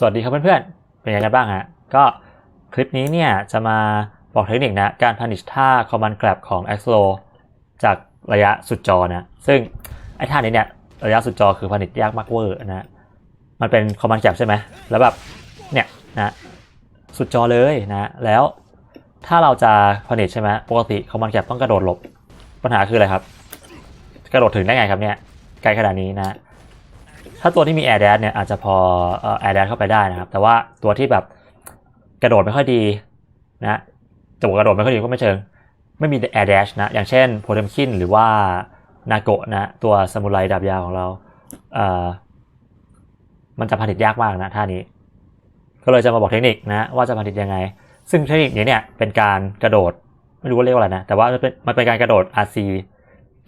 สวัสดีครับเพื่อนๆ เป็นยังไงกันบ้างฮะ ก็คลิปนี้เนี่ยจะมาบอกเทคนิคนะการพันิชท่า command grab ของ a x l o จากระยะสุดจอนะ ซึ่งไอ้ท่านี้เนี่ยระยะสุดจอคือพันิชยากมากเวอร์นะ มันเป็น command grab ใช่ไหม แล้วแบบเนี่ยนะสุดจอเลยนะ แล้วถ้าเราจะพันิชใช่ไหมปกติ command grab ต้องกระโดดหลบ ปัญหาคืออะไรครับ กระโดดถึงได้ไงครับเนี่ยไกลขนาดนี้นะ ถ้าตัวที่มี Air Dash เนี่ยอาจจะพอเอ่อ Air Dash เข้าไปได้นะครับ แต่ว่าตัวที่แบบกระโดดไม่ค่อยดีนะจะบอกกระโดดไม่ค่อยดีก็ไม่เชิง ไม่มี Air Dash นะ อย่างเช่นโพเทมคินหรือว่านาโกะนะ ตัวซามูไรดาบยาวของเราเอ่อมันจะผลิตยากมากนะท่านี้ ก็เลยจะมาบอกเทคนิคนะว่าจะผลิตยังไง ซึ่งเทคนิคนี้เนี่ยเป็นการกระโดดไม่รู้ว่าเรียกว่าอะไรนะ แต่ว่ามันเป็นมันเป็นการกระโดด RC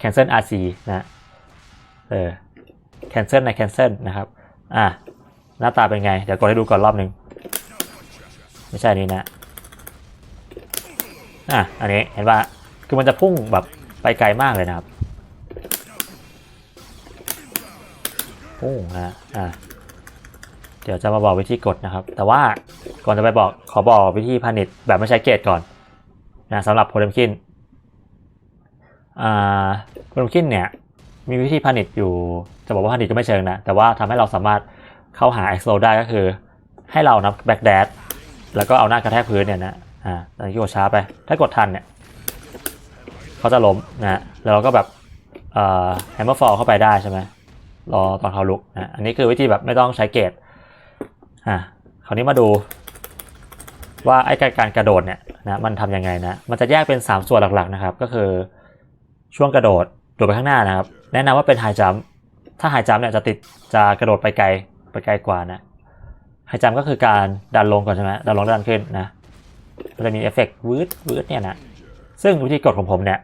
cancel RC นะ เออ cancel ใน cancel นะครับ อะหน้าตาเป็นไง เดี๋ยวกดให้ดูก่อนรอบหนึ่งไม่ใช่นี้นะ อะ อันนี้เห็นว่าคือมันจะพุ่งแบบไปไกลมากเลยนะครับพุ่งนะอะเดี๋ยวจะมาบอกวิธีกดนะครับ แต่ว่าก่อนจะไปบอกขอบอกวิธีพานิชแบบไม่ใช้เกรดก่อนนะสำหรับโพเทมคินอ่าโพเทมคินเนี่ย มีวิธีผลิตอยู่ จะบอกว่าผลิตก็ไม่เชิงนะ แต่ว่าทำให้เราสามารถเข้าหา e x o ได้ก็คือ ให้เรานับ back dash แล้วก็เอาหน้ากระแทกพื้นเนี่ยนะอ่าตอนนี้กดช้าไป ถ้ากดทันเนี่ยเขาจะล้มนะแล้วเราก็แบบเอ่อ hammer fall เข้าไปได้ใช่ไหมรอตอนเขาลุกนะอันนี้คือวิธีแบบไม่ต้องใช้เกรดอ่าคราวนี้มาดู ว่าไอ้การกระโดดเนี่ยนะมันทำยังไงนะ มันจะแยกเป็น 3 ส่วนหลักๆนะครับ ก็คือช่วงกระโดด ดดไปข้างหน้านะครับ แนะนำว่าเป็นไฮจัมถ้าไฮจัมเนี่ยจะติดจะกระโดดไปไกลไปไกลกว่านะไฮจัมก็คือการดันลงก่อนใช่ไหมดันลงดันขึ้นนะมันจะมีเอฟเฟกต์วืดวืดเนี่ยนะซึ่งวิธีกดของผมเนี่ย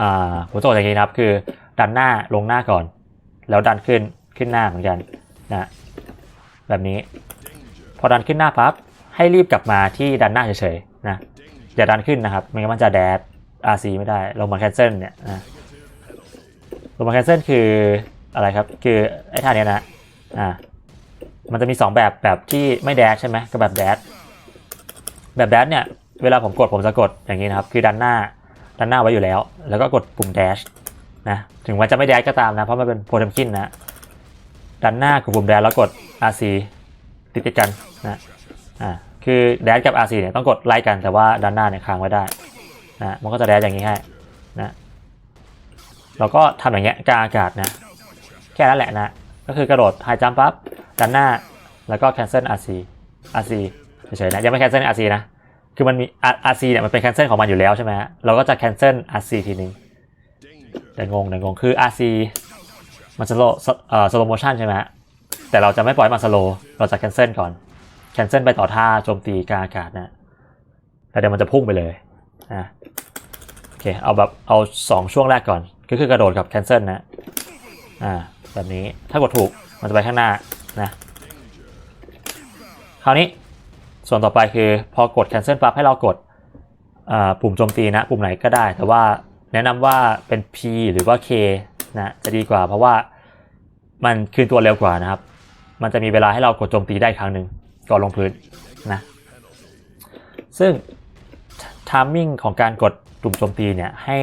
อ่าผมจะกดอย่างนี้นะครับ คือดันหน้าลงหน้าก่อน แล้วดันขึ้นขึ้นหน้าเหมือนกันนะแบบนี้ พอดันขึ้นหน้าปั๊บให้รีบกลับมาที่ดันหน้าเฉยๆนะอย่าดันขึ้นนะครับไม่งั้นมันจะแดด RC ไม่ได้ลงมาแคนเซิลเนี่ยนะ ลงมาแคนเซิลคืออะไรครับ คือไอ้ท่าเนี้ยนะอ่ามันจะมี 2 แบบแบบที่ไม่แดชใช่ไหมกับแบบแดชแบบแดชเนี่ยเวลาผมกดผมจะกดอย่างนี้นะครับ คือดันหน้าดันหน้าไว้อยู่แล้ว แล้วก็กดปุ่มแดชนะถึงมันจะไม่แดชก็ตามนะ เพราะมันเป็นโปรแกรมคินนะดันหน้ากดปุ่มแดชแล้วกด RC ติดติดๆกันนะอ่าคือแดชกับ RC เนี่ยต้องกดไล่กันแต่ว่าดันหน้าเนี่ยค้างไว้ได้นะมันก็จะแดดอย่างนี้ให้นะ เราก็ทำอย่างเงี้ยกลางอากาศนะ แค่นั้นแหละนะ ก็คือกระโดดไฮจัมปั๊บดันหน้า แล้วก็ cancel RC RC เฉยๆนะ ยังไม่ cancel RC นะ คือมันมี RC เนี่ยมันเป็น cancel ของมันอยู่แล้วใช่ไหมฮะ เราก็จะ cancel RC ทีนึงเดี๋ยวงงเดี๋ยวงง คือ RC มันสโลเอ่อ slow motion ใช่ไหมฮะ แต่เราจะไม่ปล่อยมันสโลเราจะ cancel ก่อน cancel ไปต่อท่าโจมตีกลางอากาศนะ แล้วเดี๋ยวมันจะพุ่งไปเลยอะ อเค เอาแบบเอาสองช่วงแรกก่อน ก็คือกระโดดกับ cancel นะ อ่า แบบนี้ ถ้ากดถูก มันจะไปข้างหน้านะ คราวนี้ ส่วนต่อไปคือพอกด cancel ปั๊บให้เรากดอ่าปุ่มโจมตีนะ ปุ่มไหนก็ได้ แต่ว่าแนะนำว่าเป็น P หรือว่า K นะ จะดีกว่า เพราะว่ามันคืนตัวเร็วกว่านะครับ มันจะมีเวลาให้เรากดโจมตีได้ครั้งหนึ่งก่อนลงพื้นนะ ซึ่งทามมิ่งของการกด ปุ่มโจมตีเนี่ยให้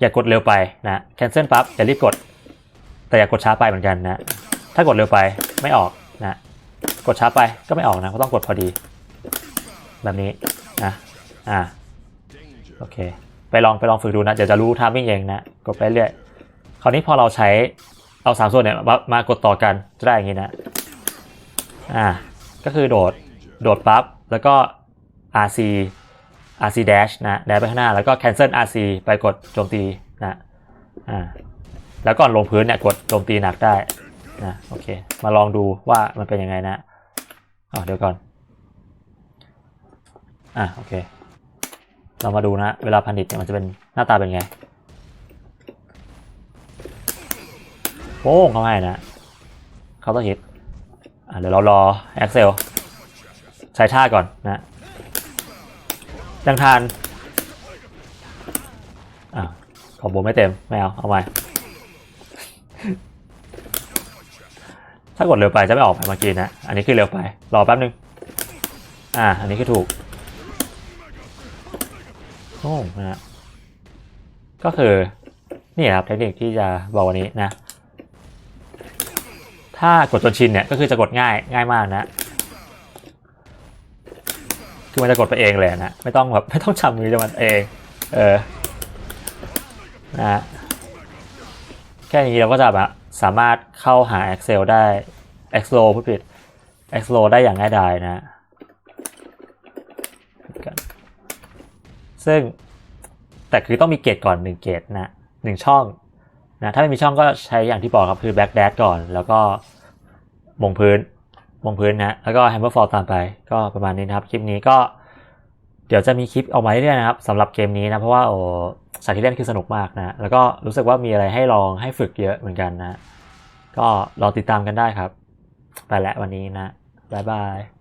อย่ากดเร็วไปนะ cancel ปั๊บอย่ารีบกด แต่อย่ากดช้าไปเหมือนกันนะถ้ากดเร็วไปไม่ออกนะกดช้าไปก็ไม่ออกนะก็ต้องกดพอดี แบบนี้นะอ่าโอเค ไปลองไปลองฝึกดูนะเดี๋ยวจะรู้ทามมิ่งเองนะกดไปเรื่อยคราวนี้พอเราใช้เอาสามส่วนเนี่ยมามากดต่อกันจะได้อย่างนี้นะอ่าก็คือโดดโดดปั๊บแล้วก็ RC RC dash นะ dash ไปข้างหน้าแล้วก็ cancel RC ไปกดโจมตีนะอ่าแล้วก่อนลงพื้นเนี่ยกดโจมตีหนักได้นะโอเค มาลองดูว่ามันเป็นยังไงนะอ๋อเดี๋ยวก่อนอะโอเค เรามาดูนะ เวลาพันิชเนี่ยมันจะเป็นหน้าตาเป็นไงโป้งเขาให้นะเขาต้องฮิตอะเดี๋ยวเรารอ Excel ใช้ท่าก่อนนะ ยังทานอ่าของผมไม่เต็ม ไม่เอา เอาใหม่ถ้ากดเร็วไปจะไม่ออกไปเมื่อกี้นะ อันนี้คือเร็วไป รอแป๊บนึง อ่า อันนี้คือถูก โอ้นะฮะก็คือ นี่ครับเทคนิคที่จะบอกวันนี้นะ ถ้ากดจนชินเนี่ย ก็คือจะกดง่ายง่ายมากนะ คือมันจะกดไปเองเลยนะไม่ต้องแบบไม่ต้องจำมือจะมันเอง เออนะฮะแค่นี้เราก็จะแบบสามารถเข้าหา Excel ได้ Excel พูดผิด Excel ได้อย่างง่ายดายนะ ซึ่งแต่คือต้องมีเกรดก่อนหนึ่งเกรดนะหนึ่งช่องนะถ้าไม่มีช่องก็ใช้อย่างที่บอกครับคือ back dash ก่อน แล้วก็มงพื้น มงพื้นนะแล้วก็แฮมเบอร์ฟอร์ตามไป ก็ประมาณนี้นะครับ คลิปนี้ก็เดี๋ยวจะมีคลิปออกมาเรื่อยๆนะครับสำหรับเกมนี้นะเพราะว่าโอ้สายที่เล่นคือสนุกมากนะแล้วก็รู้สึกว่ามีอะไรให้ลองให้ฝึกเยอะเหมือนกันนะ ก็รอติดตามกันได้ครับ ไปแล้ววันนี้นะบ๊ายบาย